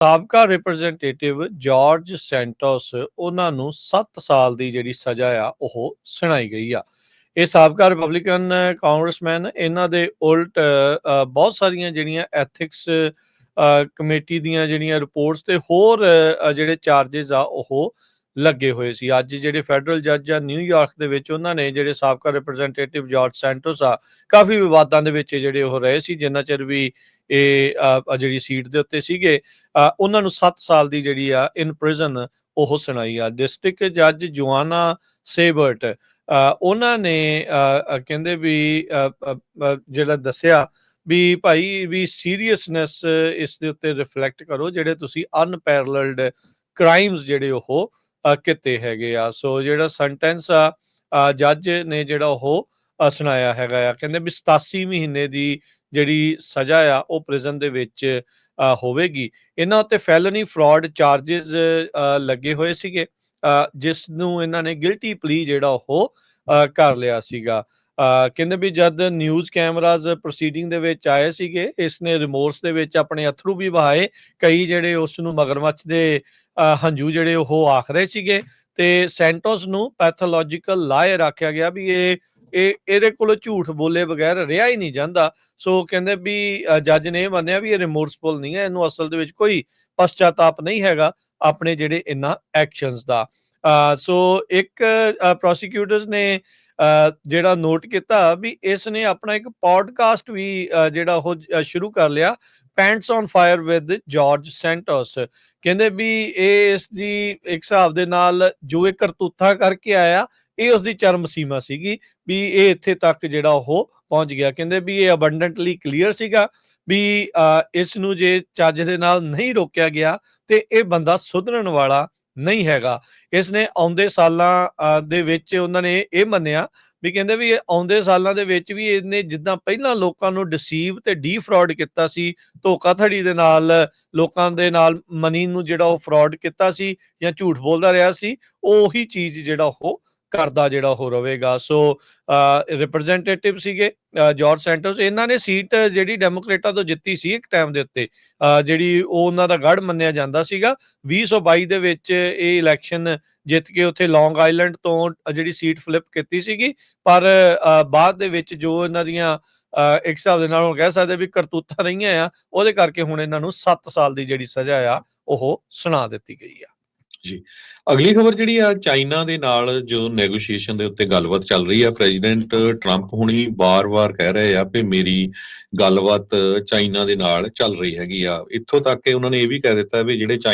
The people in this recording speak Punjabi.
ਸਾਬਕਾ ਰਿਪਰੈਜ਼ੈਂਟੇਟਿਵ ਜਾਰਜ ਸੈਂਟੋਸ ਉਹਨਾਂ ਨੂੰ 7 ਸਾਲ ਦੀ ਜਿਹੜੀ ਸਜ਼ਾ ਆ, ਉਹ ਸੁਣਾਈ ਗਈ ਆ। ਇਹ ਸਾਬਕਾ ਰਿਪਬਲਿਕਨ ਕਾਂਗਰਸਮੈਨ ਇਹਨਾਂ ਦੇ ਉਲਟ ਬਹੁਤ ਸਾਰੀਆਂ ਜਿਹੜੀਆਂ ਐਥਿਕਸ ਕਮੇਟੀ ਦੀਆਂ ਜਿਹੜੀਆਂ ਰਿਪੋਰਟਸ ਤੇ ਹੋਰ ਜਿਹੜੇ ਚਾਰजेस ਆ, ਉਹ ਲੱਗੇ ਹੋਏ ਸੀ। ਅੱਜ ਜਿਹੜੇ ਫੈਡਰਲ ਜੱਜ ਆ ਨਿਊਯਾਰਕ ਦੇ ਵਿੱਚ ਉਹਨਾਂ ਨੇ ਜਿਹੜੇ ਸਾਬਕਾ ਰਿਪਰੈਜ਼ੈਂਟੇਟਿਵ ਜਾਰਜ ਸੈਂਟੋਸ ਆ, ਕਾਫੀ ਵਿਵਾਦਾਂ ਦੇ ਵਿੱਚ ਜਿਹੜੇ ਉਹ ਰਹੇ ਸੀ, ਜਿੰਨਾ ਚਿਰ ਵੀ ਇਹ ਜਿਹੜੀ ਸੀਟ ਦੇ ਉੱਤੇ ਸੀਗੇ ਉਹਨਾਂ ਨੂੰ 7 ਸਾਲ ਦੀ ਜਿਹੜੀ ਆ ਇਨ ਪ੍ਰਿਜ਼ਨ ਉਹ ਸੁਣਾਈ ਆ। ਡਿਸਟ੍ਰਿਕਟ ਜੱਜ ਜੁਆਨਾ ਸੇਬਰਟ ਉਹਨਾਂ ਨੇ ਕਹਿੰਦੇ ਵੀ ਜਿਹੜਾ ਦੱਸਿਆ ਵੀ ਭਾਈ ਵੀ ਸੀਰੀਅਸਨੈਸ ਇਸ ਦੇ ਉੱਤੇ ਰਿਫਲੈਕਟ ਕਰੋ, ਜਿਹੜੇ ਤੁਸੀਂ ਅਨਪੈਰਲਲਡ ਕ੍ਰਾਈਮਸ ਜਿਹੜੇ ਉਹ ਕੀਤੇ ਹੈਗੇ ਆ। ਸੋ ਜਿਹੜਾ ਸੈਂਟੈਂਸ ਆ ਜੱਜ ਨੇ ਜਿਹੜਾ ਉਹ ਸੁਣਾਇਆ ਹੈਗਾ ਆ। ਕਹਿੰਦੇ ਵੀ 87 ਮਹੀਨੇ ਦੀ ਜਿਹੜੀ ਸਜ਼ਾ ਆ, ਉਹ ਪ੍ਰਿਜ਼ਨ ਦੇ ਵਿੱਚ ਹੋਵੇਗੀ। ਇਹਨਾਂ ਉੱਤੇ ਫੈਲਨੀ ਫਰਾਡ ਚਾਰजेस ਲੱਗੇ ਹੋਏ ਸੀਗੇ। ਜਿਸ ਨੂੰ ਇਹਨਾਂ ਨੇ ਗਿਲਟੀ ਪਲੀ ਜਿਹੜਾ ਉਹ ਕਰ ਲਿਆ ਸੀਗਾ। ਕਹਿੰਦੇ ਵੀ ਜਦ ਨਿਊਜ਼ ਕੈਮਰਾਜ਼ ਪ੍ਰੋਸੀਡਿੰਗ ਦੇ ਵਿੱਚ ਆਏ ਸੀਗੇ ਇਸ ਨੇ ਰਿਮੋਰਸ ਦੇ ਵਿੱਚ ਆਪਣੇ ਅਥਰੂ ਵੀ ਵਹਾਏ, ਕਈ ਜਿਹੜੇ ਉਸ ਨੂੰ ਮਗਰਮੱਛ ਦੇ ਹੰਝੂ ਜਿਹੜੇ ਉਹ ਆਖ ਰਹੇ ਸੀਗੇ ਤੇ ਸੈਂਟੋਸ ਨੂੰ ਪੈਥੋਲੋਜੀਕਲ ਲਾਇਰ ਆਖਿਆ ਗਿਆ ਵੀ ਇਹ ਇਹ, ਇਹਦੇ ਕੋਲੋਂ ਝੂਠ ਬੋਲੇ ਬਗੈਰ ਰਿਹਾ ਹੀ ਨਹੀਂ ਜਾਂਦਾ। ਸੋ ਕਹਿੰਦੇ ਵੀ ਜੱਜ ਨੇ ਇਹ ਮੰਨਿਆ ਵੀ ਇਹ ਰਿਮੋਰਸਫੁਲ ਨਹੀਂ ਹੈ, ਇਹਨੂੰ ਅਸਲ ਦੇ ਵਿੱਚ ਕੋਈ ਪਛਤਾਤਾਪ ਨਹੀਂ ਹੈਗਾ ਆਪਣੇ ਜਿਹੜੇ ਇਹਨਾਂ ਐਕਸ਼ਨਸ ਦਾ। ਸੋ ਇੱਕ ਪ੍ਰੋਸੀਕਿਊਟਰਸ ਨੇ ਜਿਹੜਾ ਨੋਟ ਕੀਤਾ ਵੀ ਇਸ ਨੇ ਆਪਣਾ ਇੱਕ ਪੋਡਕਾਸਟ ਵੀ ਜਿਹੜਾ ਉਹ ਸ਼ੁਰੂ ਕਰ ਲਿਆ pants on fire with George Santos ਕਹਿੰਦੇ ਵੀ ਇਹ ਇਸ ਦੀ ਇੱਕ ਹਿਸਾਬ ਦੇ ਨਾਲ ਜੋ ਇਹ ਕਰਤੂਤਾਂ ਕਰਕੇ ਆਇਆ ਇਹ ਉਸ ਦੀ ਚਰਮ ਸੀਮਾ ਸੀਗੀ ਵੀ ਇਹ ਇੱਥੇ ਤੱਕ ਜਿਹੜਾ ਉਹ ਪਹੁੰਚ ਗਿਆ। ਕਹਿੰਦੇ ਵੀ ਇਹ ਅਬੰਡੈਂਟਲੀ ਕਲੀਅਰ ਸੀਗਾ ਵੀ ਅ, ਇਸ ਨੂੰ ਜੇ ਚੱਜ ਦੇ ਨਾਲ ਨਹੀਂ ਰੋਕਿਆ ਗਿਆ ਤੇ ਇਹ ਬੰਦਾ ਸੁਧਰਨ ਵਾਲਾ ਨਹੀਂ ਹੈਗਾ। ਇਸ ਨੇ ਆਉਂਦੇ ਸਾਲਾਂ ਦੇ ਵਿੱਚ ਉਹਨਾਂ ਨੇ ਇਹ ਮੰਨਿਆ ਵੀ ਕਹਿੰਦੇ ਵੀ ਇਹ ਆਉਂਦੇ ਸਾਲਾਂ ਦੇ ਵਿੱਚ ਵੀ ਇਹਨੇ ਜਿੱਦਾਂ ਪਹਿਲਾਂ ਲੋਕਾਂ ਨੂੰ ਡਿਸੀਵ ਤੇ ਡੀਫਰਾਡ ਕੀਤਾ ਸੀ, ਧੋਖਾਧੜੀ ਦੇ ਨਾਲ, ਲੋਕਾਂ ਦੇ ਨਾਲ ਮਨੀ ਨੂੰ ਜਿਹੜਾ ਉਹ ਫਰਾਡ ਕੀਤਾ ਸੀ ਜਾਂ ਝੂਠ ਬੋਲਦਾ ਰਿਹਾ ਸੀ, ਉਹੀ ਚੀਜ਼ ਜਿਹੜਾ ਉਹ ਕਰਦਾ ਜਿਹੜਾ ਉਹ ਰਹੇਗਾ। ਸੋ ਰਿਪਰੈਜ਼ੈਂਟੇਟਿਵ ਸੀਗੇ ਅ, ਜਾਰਜ ਸੈਂਟੋਸ ਇਹਨਾਂ ਨੇ ਸੀਟ ਜਿਹੜੀ ਡੈਮੋਕ੍ਰੇਟਾਂ ਤੋਂ ਜਿੱਤੀ ਸੀ ਇੱਕ ਟਾਈਮ ਦੇ ਉੱਤੇ। ਜਿਹੜੀ ਉਹ ਉਹਨਾਂ ਦਾ ਗੜ ਮੰਨਿਆ ਜਾਂਦਾ ਸੀਗਾ। 2022 ਦੇ ਵਿੱਚ ਇਹ ਇਲੈਕਸ਼ਨ ਜਿੱਤ ਕੇ ਉੱਥੇ ਲੌਂਗ ਆਈਲੈਂਡ ਤੋਂ ਜਿਹੜੀ ਸੀਟ ਫਲਿੱਪ ਕੀਤੀ ਸੀਗੀ। ਪਰ ਬਾਅਦ ਦੇ ਵਿੱਚ ਜੋ ਇਹਨਾਂ ਦੀਆਂ ਅ, ਇੱਕ ਹਿਸਾਬ ਦੇ ਨਾਲ ਉਹ ਕਹਿ ਸਕਦੇ ਵੀ ਕਰਤੂਤਾਂ ਰਹੀਆਂ ਆ ਉਹਦੇ ਕਰਕੇ ਹੁਣ ਇਹਨਾਂ ਨੂੰ 7 ਸਾਲ ਦੀ ਜਿਹੜੀ ਸਜ਼ਾ ਆ ਉਹ ਸੁਣਾ ਦਿੱਤੀ ਗਈ ਆ। ਅਗਲੀ ਖਬਰ ਜਿਹੜੀ ਆ, ਚਾਈਨਾ ਦੇ ਨਾਲ ਜੋ ਨੈਗੋਸ਼ੀਏਸ਼ਨ ਦੇ ਉੱਤੇ ਗੱਲਬਾਤ ਚੱਲ ਰਹੀ ਆ ਪ੍ਰੈਜ਼ੀਡੈਂਟ ਟਰੰਪ ਹੁਣੀ ਬਾਰ-ਬਾਰ ਕਹਿ ਰਹੇ ਆ ਕਿ ਮੇਰੀ ਗੱਲਬਾਤ ਚਾਈਨਾ ਦੇ ਨਾਲ ਚੱਲ ਰਹੀ ਹੈਗੀ ਆ। ਇੱਥੋਂ ਤੱਕ ਕਿ ਉਹਨਾਂ ਨੇ ਇਹ ਵੀ ਕਹਿ ਦਿੱਤਾ ਵੀ ਜਿਹੜੇ